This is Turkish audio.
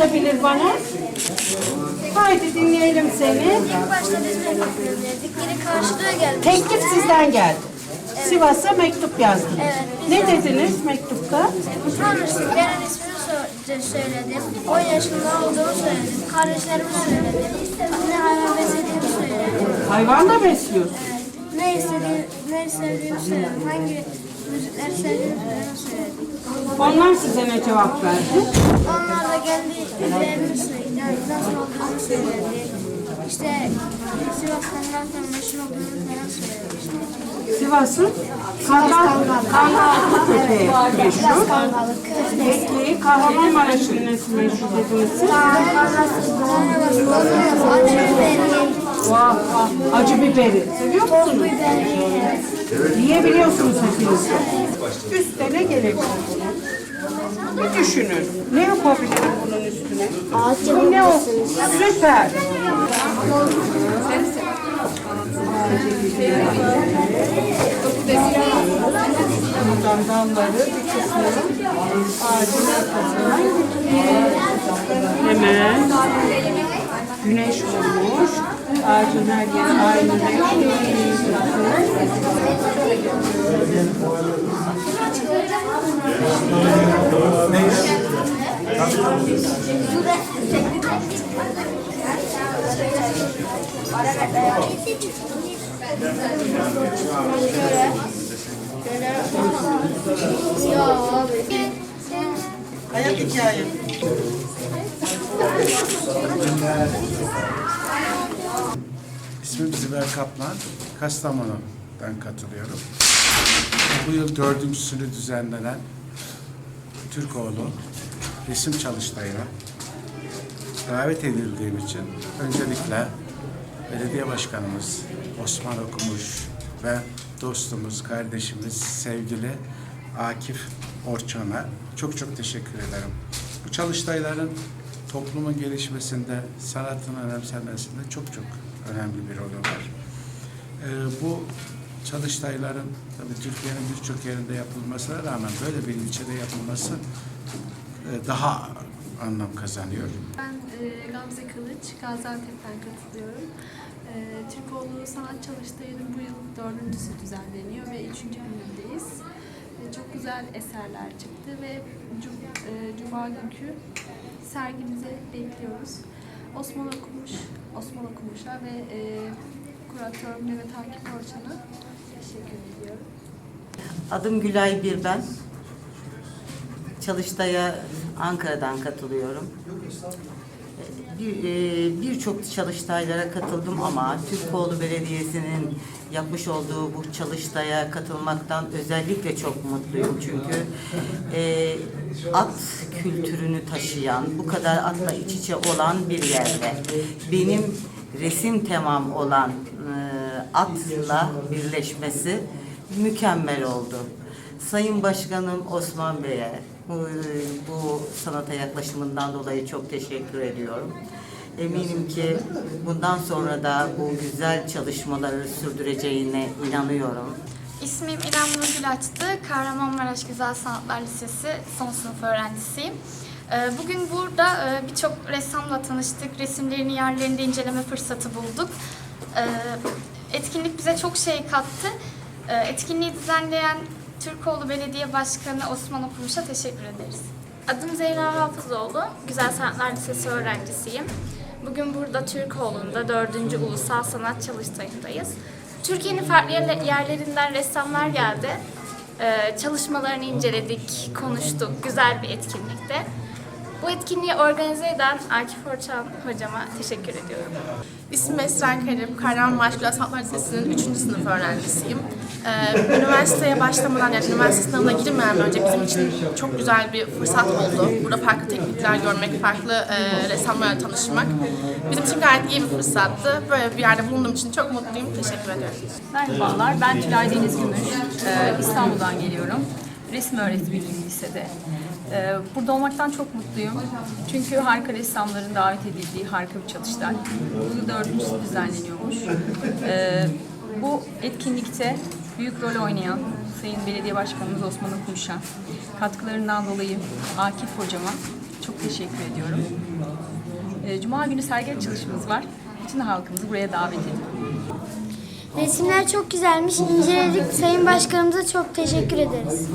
Olabilir bana. Haydi dinleyelim seni. İlk başta biz mektup gönderdik. Biri karşılığa geldi. Teklif sizden geldi. Sivas'a mektup yazdınız. Evet. Ne dediniz mektupta? Tanrısı Beren ismini sö- söyledim. 10 yaşında olduğumu söyledim. Kardeşlerimi söyledim. Ne hayvan beslediğimi söyledim. Hayvan da besliyorsun. Evet. Ne istediğim, ne sevdiğimi söyledim. Hangi Onlar size ne cevap verdi? Onlar da kendi üzerlerini söyledi. Nasıl olduğunu söyledi. İşte Sivas'tan nasıl meşhur olduğunu falan söyledi. Sivas'ın Kangal, Kangallı köpeği meşhur. Peki Kahramanmaraş'ın nesi meşhur dediniz siz? Vah vah. Acı biberi. Seviyor musunuz? Yiyebiliyorsunuz hepiniz. Üste ne gelebilir bunun? Bir düşünün. Ne yapabilirim bunun üstüne? Bu ne o? Süper. Buradan dalları bir kısmını ağacın arkasından hemen güneş vurmuş. Ağacın her yeri aynı renk Hayat hikayem. İsmim Ziver Kaplan. Kastamonu'dan katılıyorum. Bu yıl dördüncüsünü düzenlenen Türkoğlu resim çalıştayına davet edildiğim için öncelikle belediye başkanımız Osman Okumuş ve dostumuz, kardeşimiz, sevgili Akif Orçan'a çok çok teşekkür ederim. Bu çalıştayların toplumun gelişmesinde, sanatın önemsenmesinde çok çok önemli bir rolü var. Ee, bu çalıştayların tabii Türkiye'nin birçok yerinde yapılmasına rağmen böyle bir ilçede yapılması e, daha anlam kazanıyor. Ben e, Gamze Kılıç, Gaziantep'ten katılıyorum. E, Türkoğlu Sanat Çalıştayı'nın bu yıl dördüncüsü düzenleniyor ve üçüncü günündeyiz. Güzel eserler çıktı ve e, Cuma günkü sergimize bekliyoruz. Osman Okumuş, Osman Okumuş'a ve e, kuratör Mehmet Akif Orçan'a teşekkür ediyorum. Adım Gülay Birben. Çalıştay'a Ankara'dan katılıyorum. Bir- e, Birçok çalıştaylara katıldım ama Türkoğlu Belediyesi'nin yapmış olduğu bu çalıştaya katılmaktan özellikle çok mutluyum. Çünkü e, at kültürünü taşıyan, bu kadar atla iç içe olan bir yerde benim resim temam olan e, atla birleşmesi mükemmel oldu. Sayın Başkanım Osman Bey'e bu, bu sanata yaklaşımından dolayı çok teşekkür ediyorum. Eminim ki bundan sonra da bu güzel çalışmaları sürdüreceğine inanıyorum. İsmim İrem Nurgül Açtı. Kahramanmaraş Güzel Sanatlar Lisesi son sınıf öğrencisiyim. Ee, Bugün burada e, birçok ressamla tanıştık. Resimlerini yerlerinde inceleme fırsatı bulduk. Etkinlik bize çok şey kattı. Etkinliği düzenleyen Türkoğlu Belediye Başkanı Osman Okumuş'a teşekkür ederiz. Adım Zehra Hafızoğlu. Güzel Sanatlar Lisesi öğrencisiyim. Bugün burada Türkoğlu'nda 4. Ulusal Sanat Çalıştayı'ndayız. Türkiye'nin farklı yerle- yerlerinden ressamlar geldi. Ee, çalışmalarını inceledik, konuştuk. Güzel bir etkinlikte. Bu etkinliği organize eden Akif Orçan hocama teşekkür ediyorum. İsmim Esra Karim, Kahramanmaraş Güzel Sanatlar Lisesi'nin 3. sınıf öğrencisiyim. Ee, üniversiteye başlamadan, yani üniversite sınavına girmeden önce bizim için çok güzel bir fırsat oldu. Burada farklı teknikler görmek, farklı e, ressamlarla tanışmak. Bizim için gayet iyi bir fırsattı. Böyle bir yerde bulunduğum için çok mutluyum. Teşekkür ediyorum. Merhabalar, ben Tülay Deniz Gümüş. Ee, İstanbul'dan geliyorum. Resim öğretmeniyim lisede. Ee, burada olmaktan çok mutluyum. Çünkü harika ressamların davet edildiği harika bir çalıştay. Bu dördüncüsü düzenleniyormuş. Ee, bu etkinlikte büyük rol oynayan Sayın Belediye Başkanımız Osman Okumuş'a katkılarından dolayı Akif Hocama çok teşekkür ediyorum. Ee, Cuma günü sergi açılışımız var. Bütün halkımızı buraya davet ediyorum. Resimler çok güzelmiş. İnceledik. Sayın Başkanımıza çok teşekkür ederiz.